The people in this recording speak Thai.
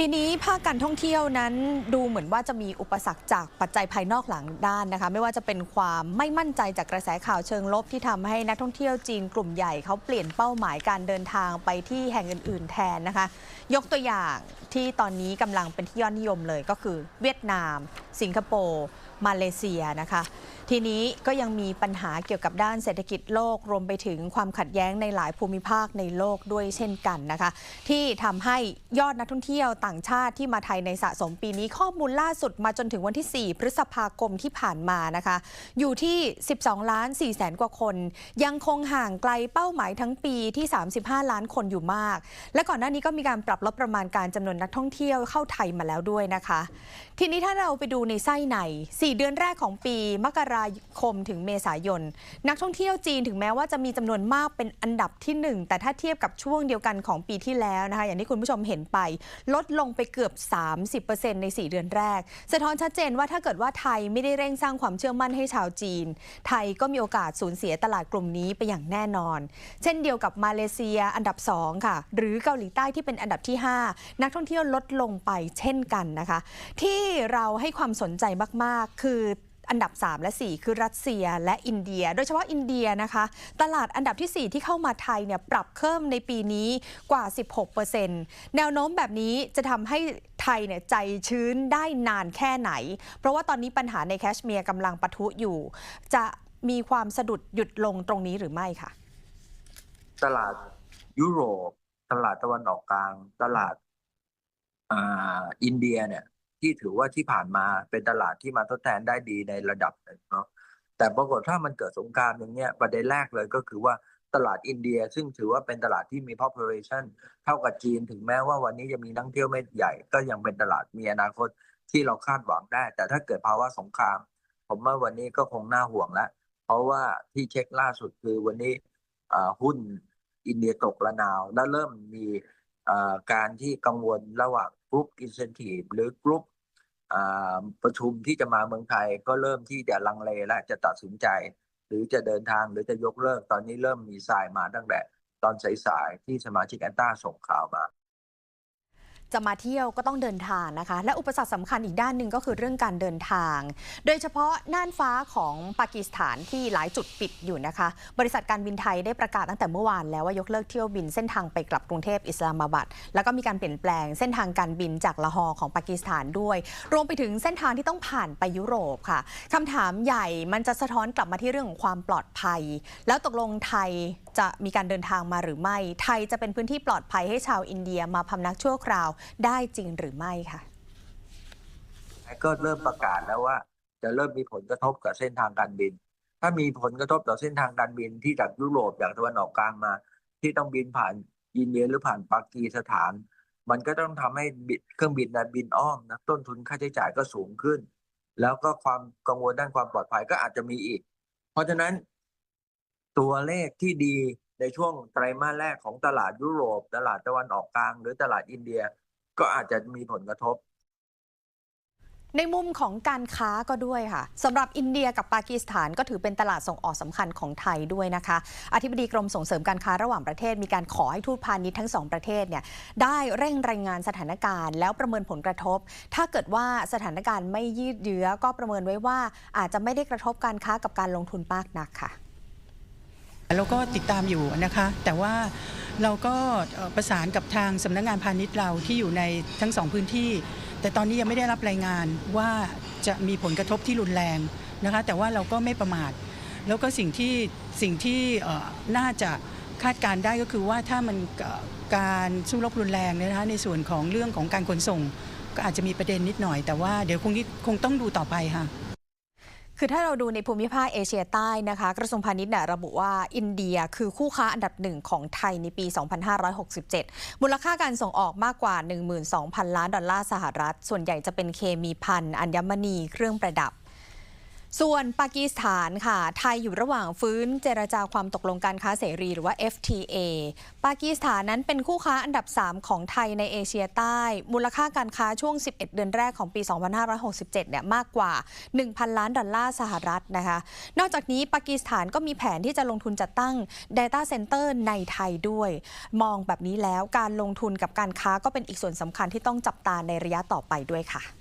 ปีนี้ภาคการท่องเที่ยวนั้นดูเหมือนว่าจะมีอุปสรรคจากปัจจัยภายนอกหลังด้านนะคะ ไม่ว่าจะเป็นความไม่มั่นใจจากกระแสข่าวเชิงลบที่ทำให้นักท่องเที่ยวจีนกลุ่มใหญ่เขาเปลี่ยนเป้าหมายการเดินทางไปที่แห่งอื่น ๆ แทนนะคะ ยกตัวอย่างที่ตอนนี้กำลังเป็นที่ยอดนิยมเลยก็คือ เวียดนาม สิงคโปร์ มาเลเซียนะคะ ทีนี้ก็ยังมีปัญหาเกี่ยวกับด้านเศรษฐกิจโลกรวมไปถึงความขัดแย้งในหลายภูมิภาคในโลกด้วยเช่นกันนะคะ ที่ทำให้ยอดนักท่องเที่ยวต่างชาติที่มาไทยในสะสมปีนี้ข้อมูลล่าสุดมาจนถึงวันที่ 4 พฤษภาคมที่ผ่านมานะคะ อยู่ที่ 12 ล้าน4แสนกว่าคน ยังคงห่างไกลเป้าหมายทั้งปีที่ 35 ล้านคนอยู่มาก และก่อนหน้านี้ก็มีการปรับลดประมาณการจำนวนนักท่องเที่ยวเข้าไทยมาแล้วด้วยนะคะ ทีนี้ถ้าเราไปดูในไส้ใน4 เดือนแรกของปี มกราคมถึงเมษายน นักท่องเที่ยวจีนถึงแม้ว่าจะมีจำนวนมากเป็นอันดับที่ 1 แต่ถ้าเทียบกับช่วงเดียวกันของปีที่แล้วนะคะ อย่างที่คุณผู้ชมเห็นไป ลดลงไปเกือบ 30%ใน 4 เดือนแรก สะท้อนชัดเจนว่าถ้าเกิดว่าไทยไม่ได้เร่งสร้างความเชื่อมั่นให้ชาวจีน ไทยก็มีโอกาสสูญเสียตลาดกลุ่มนี้ไปอย่างแน่นอน เช่นเดียวกับมาเลเซียอันดับ 2 ค่ะ หรือเกาหลีใต้ที่เป็นอันดับที่ 5 นักท่องเที่ยวลดลงไปเช่นกันนะคะ ที่เราให้ความสนใจมากๆคืออันดับ 3 และ 4 คือรัสเซียและอินเดีย โดยเฉพาะอินเดียนะคะ ตลาดอันดับที่ 4 ที่เข้ามาไทยเนี่ยปรับเพิ่มในปีนี้กว่า 16%แนวโน้มแบบนี้จะทำให้ไทยเนี่ยใจชื้นได้นานแค่ไหน เพราะว่าตอนนี้ปัญหาในแคชเมียร์กำลังปะทุอยู่ จะมีความสะดุดหยุดลงตรงนี้หรือไม่คะตลาดยุโรป ตลาดตะวันออกกลาง ตลาดอาอินเดียเนี่ย ที่ถือว่าที่ผ่านมาเป็นตลาดที่มาทดแทนได้ดีในระดับหนึ่งเนาะแต่ปรากฏถ้ามันเกิดสงครามอย่างเงี้ยประเด็นแรกเลยก็คือว่าตลาดอินเดีย ซึ่งถือว่าเป็นตลาดที่มี population เท่ากับจีน ถึงแม้ว่าวันนี้จะมีนักเที่ยวไม่ใหญ่ ก็ยังเป็นตลาดมีอนาคตที่เราคาดหวังได้ แต่ถ้าเกิดภาวะสงคราม ผมว่าวันนี้ก็คงน่าห่วงแล้วเพราะว่าที่เช็คล่าสุดคือวันนี้หุ้นอินเดียตกระนาว และเริ่มมีการที่กังวลระหว่าง กรุ๊ปอินเซนティブหรือกรุ๊ปอ่าประชุมที่จะมาเมืองไทยก็เริ่มที่จะลังเลและจะตัดสินใจ หรือจะเดินทางหรือจะยกเลิกตอนนี้เริ่มมีสายมาตั้งแต่ตอนสายๆที่สมาชิกแอนต้าส่งข่าวมา จะมาเที่ยวก็ต้องเดินทางนะคะ และอุปสรรคสำคัญอีกด้านหนึ่งก็คือเรื่องการเดินทาง โดยเฉพาะน่านฟ้าของปากีสถานที่หลายจุดปิดอยู่นะคะ บริษัทการบินไทยได้ประกาศตั้งแต่เมื่อวานแล้วว่ายกเลิกเที่ยวบินเส้นทางไปกลับกรุงเทพอิสลามาบัดแล้วก็มีการเปลี่ยนแปลงเส้นทางการบินจากละฮอร์ของปากีสถานด้วย รวมไปถึงเส้นทางที่ต้องผ่านไปยุโรปค่ะคำถามใหญ่มันจะสะท้อนกลับมาที่เรื่องของความปลอดภัย แล้วตกลงไทยจะมีการเดินทางมาหรือไม่ ไทยจะเป็นพื้นที่ปลอดภัยให้ชาวอินเดียมาพำนักชั่วคราวได้จริงหรือไม่ค่ะ ก็เริ่มประกาศแล้วว่า จะเริ่มมีผลกระทบกับเส้นทางการบิน ถ้ามีผลกระทบต่อเส้นทางการบินที่จากยุโรปจากตะวันออกกลางมา ที่ต้องบินผ่านอินเดียหรือผ่านปากีสถาน มันก็ต้องทำให้เครื่องบินนะบินอ้อมนะต้นทุนค่าใช้จ่ายก็สูงขึ้น แล้วก็ความกังวลด้านความปลอดภัยก็อาจจะมีอีก เพราะฉะนั้น ตัวเลขที่ดีในช่วงไตรมาสแรกของตลาดยุโรป ตลาดตะวันออกกลาง หรือตลาดอินเดียก็อาจจะมีผลกระทบ ในมุมของการค้าก็ด้วยค่ะสำหรับอินเดียกับปากีสถานก็ถือเป็นตลาดส่งออกสำคัญของไทยด้วยนะคะ อธิบดีกรมส่งเสริมการค้าระหว่างประเทศ มีการขอให้ทูตพาณิชย์ทั้งสองประเทศเนี่ยได้เร่งรายงานสถานการณ์ แล้วประเมินผลกระทบ ถ้าเกิดว่าสถานการณ์ไม่ยืดเยื้อก็ประเมินไว้ว่าอาจจะไม่ได้กระทบการค้ากับการลงทุนมากนักค่ะ เราก็ติดตามอยู่นะคะ แต่ว่าเราก็ประสานกับทางสำนักงานพาณิชย์เราที่อยู่ในทั้งสองพื้นที่ แต่ตอนนี้ยังไม่ได้รับรายงานว่าจะมีผลกระทบที่รุนแรงนะคะ แต่ว่าเราก็ไม่ประมาท แล้วก็สิ่งที่สิ่งที่น่าจะคาดการได้ก็คือว่าถ้ามันการสู้รบรุนแรงเนี่ยนะคะในส่วนของเรื่องของการขนส่ง ก็อาจจะมีประเด็นนิดหน่อยแต่ว่าเดี๋ยวคงคงต้องดูต่อไปค่ะ คือถ้าเราดูในภูมิภาคเอเชียใต้นะคะกระทรวงพาณิชย์เนี่ยระบุว่าอินเดียคือคู่ค้าอันดับหนึ่งของไทยในปี 2567 มูลค่าการส่งออกมากกว่า 12,000 ล้านดอลลาร์สหรัฐ ส่วนใหญ่จะเป็นเคมีพันอัญมณีเครื่องประดับ ส่วนปากีสถานค่ะ ไทยอยู่ระหว่างฟื้นเจรจาความตกลงการค้าเสรีหรือว่า FTA ปากีสถานนั้นเป็นคู่ค้าอันดับ 3 ของไทยในเอเชียใต้ มูลค่าการค้าช่วง 11 เดือนแรกของปี 2567 เนี่ยมากกว่า 1,000 ล้านดอลลาร์สหรัฐนะคะ นอกจากนี้ปากีสถานก็มีแผนที่จะลงทุนจัดตั้ง Data Center ในไทยด้วย มองแบบนี้แล้วการลงทุนกับการค้าก็เป็นอีกส่วนสำคัญที่ต้องจับตาในระยะต่อไปด้วยค่ะ